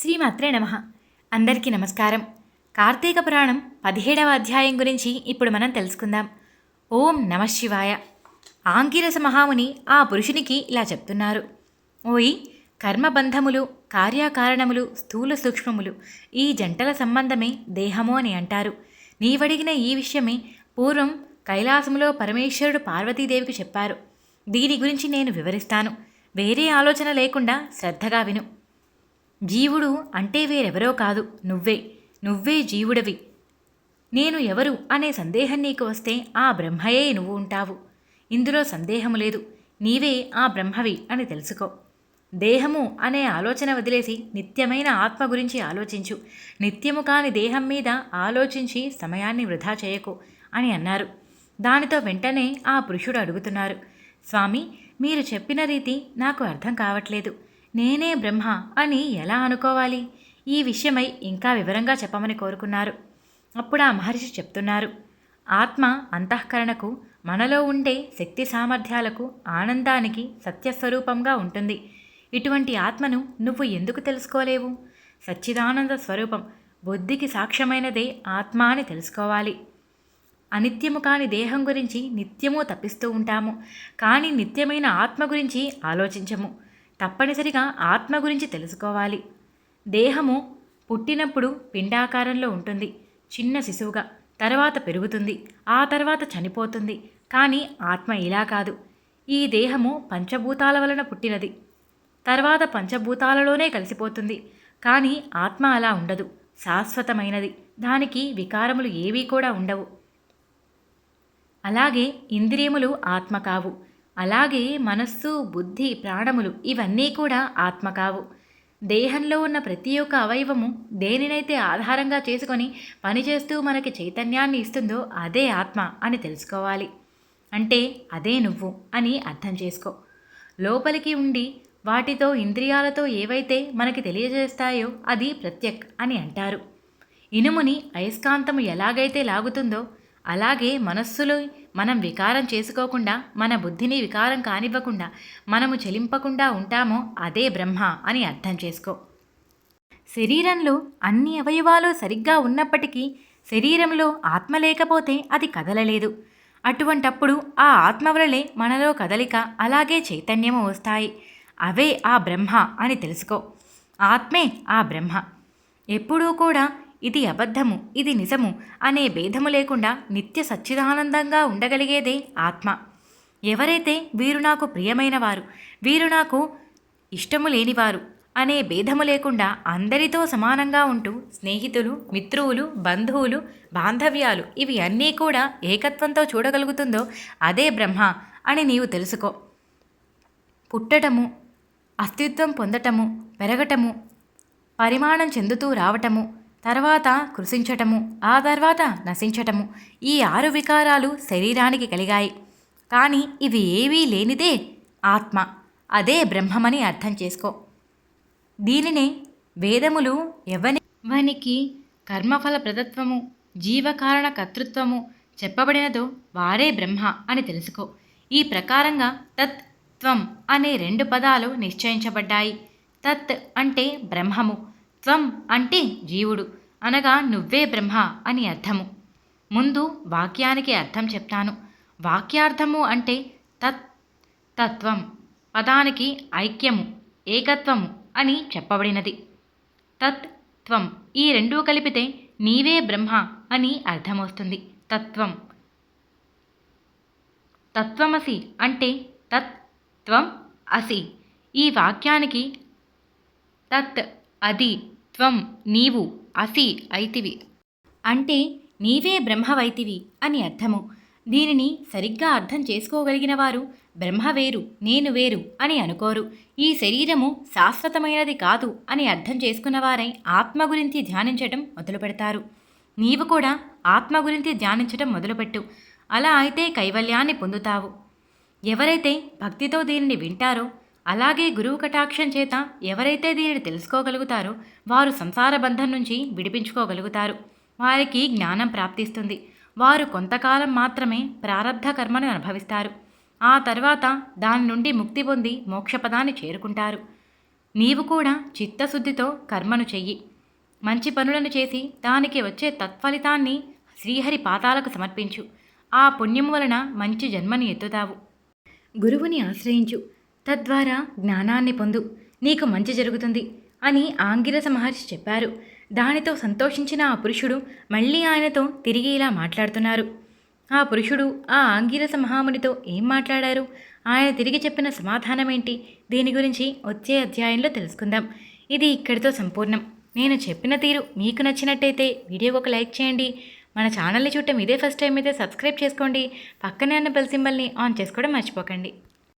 శ్రీమాత్రే నమ. అందరికీ నమస్కారం. కార్తీక పురాణం పదిహేడవ అధ్యాయం గురించి ఇప్పుడు మనం తెలుసుకుందాం. ఓం నమ శివాయ. ఆంగిరస మహాముని ఆ పురుషునికి ఇలా చెప్తున్నారు. ఓయి కర్మబంధములు కార్యకారణములు స్థూల సూక్ష్మములు ఈ జంటల సంబంధమే దేహము అని అంటారు. నీవడిగిన ఈ విషయమే పూర్వం కైలాసములో పరమేశ్వరుడు పార్వతీదేవికి చెప్పారు. దీని గురించి నేను వివరిస్తాను. వేరే ఆలోచన లేకుండా శ్రద్ధగా విను. జీవుడు అంటే వేరెవరో కాదు నువ్వే నువ్వే జీవుడవి. నేను ఎవరు అనే సందేహం నీకు వస్తే ఆ బ్రహ్మయే నువ్వు ఉంటావు. ఇందులో సందేహము లేదు నీవే ఆ బ్రహ్మవి అని తెలుసుకో. దేహము అనే ఆలోచన వదిలేసి నిత్యమైన ఆత్మ గురించి ఆలోచించు. నిత్యము కాని దేహం మీద ఆలోచించి సమయాన్ని వృధా చేయకు అని అన్నారు. దానితో వెంటనే ఆ పురుషుడు అడుగుతున్నారు స్వామి మీరు చెప్పిన రీతి నాకు అర్థం కావట్లేదు. నేనే బ్రహ్మ అని ఎలా అనుకోవాలి? ఈ విషయమై ఇంకా వివరంగా చెప్పమని కోరుకున్నారు. అప్పుడు ఆ మహర్షి చెప్తున్నారు ఆత్మ అంతఃకరణకు మనలో ఉండే శక్తి సామర్థ్యాలకు ఆనందానికి సత్యస్వరూపంగా ఉంటుంది. ఇటువంటి ఆత్మను నువ్వు ఎందుకు తెలుసుకోలేవు? సచ్చిదానంద స్వరూపం బుద్ధికి సాక్ష్యమైనదే ఆత్మ అని తెలుసుకోవాలి. అనిత్యము కాని దేహం గురించి నిత్యము తప్పిస్తూ ఉంటాము. కానీ నిత్యమైన ఆత్మ గురించి ఆలోచించము. తప్పనిసరిగా ఆత్మ గురించి తెలుసుకోవాలి. దేహము పుట్టినప్పుడు పిండాకారంలో ఉంటుంది. చిన్న శిశువుగా తర్వాత పెరుగుతుంది. ఆ తర్వాత చనిపోతుంది. కానీ ఆత్మ ఇలా కాదు. ఈ దేహము పంచభూతాల వలన పుట్టినది. తర్వాత పంచభూతాలలోనే కలిసిపోతుంది. కానీ ఆత్మ అలా ఉండదు. శాశ్వతమైనది. దానికి వికారములు ఏవీ కూడా ఉండవు. అలాగే ఇంద్రియములు ఆత్మ కావు. అలాగే మనస్సు బుద్ధి ప్రాణములు ఇవన్నీ కూడా ఆత్మ కావు దేహంలో ఉన్న ప్రతి ఒక్క అవయవము దేనినైతే ఆధారంగా చేసుకొని పనిచేస్తూ మనకి చైతన్యాన్ని ఇస్తుందో అదే ఆత్మ అని తెలుసుకోవాలి. అంటే అదే నువ్వు అని అర్థం చేసుకో. లోపలికి ఉండి వాటితో ఇంద్రియాలతో ఏవైతే మనకి తెలియజేస్తాయో అది ప్రత్యక్ అని అంటారు. ఇనుముని అయస్కాంతము ఎలాగైతే లాగుతుందో అలాగే మనస్సులో మనం వికారం చేసుకోకుండా మన బుద్ధిని వికారం కానివ్వకుండా మనము చెలింపకుండా ఉంటామో అదే బ్రహ్మ అని అర్థం చేసుకో. శరీరంలో అన్ని అవయవాలు సరిగ్గా ఉన్నప్పటికీ శరీరంలో ఆత్మ లేకపోతే అది కదలలేదు. అటువంటప్పుడు ఆ ఆత్మవలలే మనలో కదలిక అలాగే చైతన్యము వస్తాయి. అవే ఆ బ్రహ్మ అని తెలుసుకో. ఆత్మే ఆ బ్రహ్మ. ఎప్పుడూ కూడా ఇది అబద్ధము ఇది నిజము అనే భేదము లేకుండా నిత్య సచ్చిదానందంగా ఉండగలిగేదే ఆత్మ. ఎవరైతే వీరు నాకు ప్రియమైన వారు వీరు నాకు ఇష్టము లేనివారు అనే భేదము లేకుండా అందరితో సమానంగా ఉంటూ స్నేహితులు మిత్రువులు బంధువులు బాంధవ్యాలు ఇవి అన్నీ కూడా ఏకత్వంతో చూడగలుగుతుందో అదే బ్రహ్మ అని నీవు తెలుసుకో. పుట్టటము అస్తిత్వం పొందటము పెరగటము పరిమాణం చెందుతూ రావటము తర్వాత కృషించటము ఆ తర్వాత నశించటము. ఈ ఆరు వికారాలు శరీరానికి కలిగాయి. కానీ ఇవి ఏవీ లేనిదే ఆత్మ. అదే బ్రహ్మమని అర్థం చేసుకో. దీనినే వేదములు ఎవనికి కర్మఫల ప్రదత్వము జీవకారణ కర్తృత్వము చెప్పబడినదో వారే బ్రహ్మ అని తెలుసుకో. ఈ ప్రకారంగా తత్ త్వం అనే రెండు పదాలు నిశ్చయించబడ్డాయి. తత్ అంటే బ్రహ్మము. త్వం అంటే జీవుడు. అనగా నువ్వే బ్రహ్మ అని అర్థము. ముందు వాక్యానికి అర్థం చెప్తాను. వాక్యార్థము అంటే తత్ తత్వం. పదానికి ఐక్యము ఏకత్వము అని చెప్పబడినది. తత్ త్వం ఈ రెండూ కలిపితే నీవే బ్రహ్మ అని అర్థమవుతుంది తత్వం. తత్వమసి అంటే తత్ త్వం అసి. ఈ వాక్యానికి తత్ అది త్వం నీవు అసి అయితివి. అంటే నీవే బ్రహ్మవైతివి అని అర్థము. దీనిని సరిగ్గా అర్థం చేసుకోగలిగిన వారు బ్రహ్మ వేరు నేను వేరు అని అనుకోరు. ఈ శరీరము శాశ్వతమైనది కాదు అని అర్థం చేసుకున్నవారై ఆత్మ గురించి ధ్యానించటం మొదలు పెడతారు నీవు కూడా ఆత్మ గురించి ధ్యానించటం మొదలుపెట్టు. అలా అయితే కైవల్యాన్ని పొందుతావు. ఎవరైతే భక్తితో దీనిని వింటారో అలాగే గురువు కటాక్షం చేత ఎవరైతే దీనిని తెలుసుకోగలుగుతారో వారు సంసార బంధం నుంచి విడిపించుకోగలుగుతారు. వారికి జ్ఞానం ప్రాప్తిస్తుంది. వారు కొంతకాలం మాత్రమే ప్రారంధ కర్మను అనుభవిస్తారు. ఆ తర్వాత దాని నుండి ముక్తి పొంది మోక్షపదాన్ని చేరుకుంటారు. నీవు కూడా చిత్తశుద్ధితో కర్మను చెయ్యి. మంచి పనులను చేసి దానికి వచ్చే తత్ఫలితాన్ని శ్రీహరి పాతాలకు సమర్పించు. ఆ పుణ్యం వలన మంచి జన్మని ఎత్తుతావు. గురువుని ఆశ్రయించు. తద్వారా జ్ఞానాన్ని పొందు. నీకు మంచి జరుగుతుంది అని ఆంగిరస మహర్షి చెప్పారు. దానితో సంతోషించిన ఆ పురుషుడు మళ్ళీ ఆయనతో తిరిగి ఇలా మాట్లాడుతున్నారు. ఆ పురుషుడు ఆ ఆంగిరస మహామునితో ఏం మాట్లాడారు? ఆయన తిరిగి చెప్పిన సమాధానం ఏంటి దీని గురించి వచ్చే అధ్యాయంలో తెలుసుకుందాం. ఇది ఇక్కడితో సంపూర్ణం. నేను చెప్పిన తీరు మీకు నచ్చినట్టయితే వీడియో ఒక లైక్ చేయండి. మన ఛానల్ని చూడటం ఇదే ఫస్ట్ టైం అయితే సబ్స్క్రైబ్ చేసుకోండి. పక్కనే ఉన్న బెల్ సింబల్ని ఆన్ చేసుకోవడం మర్చిపోకండి.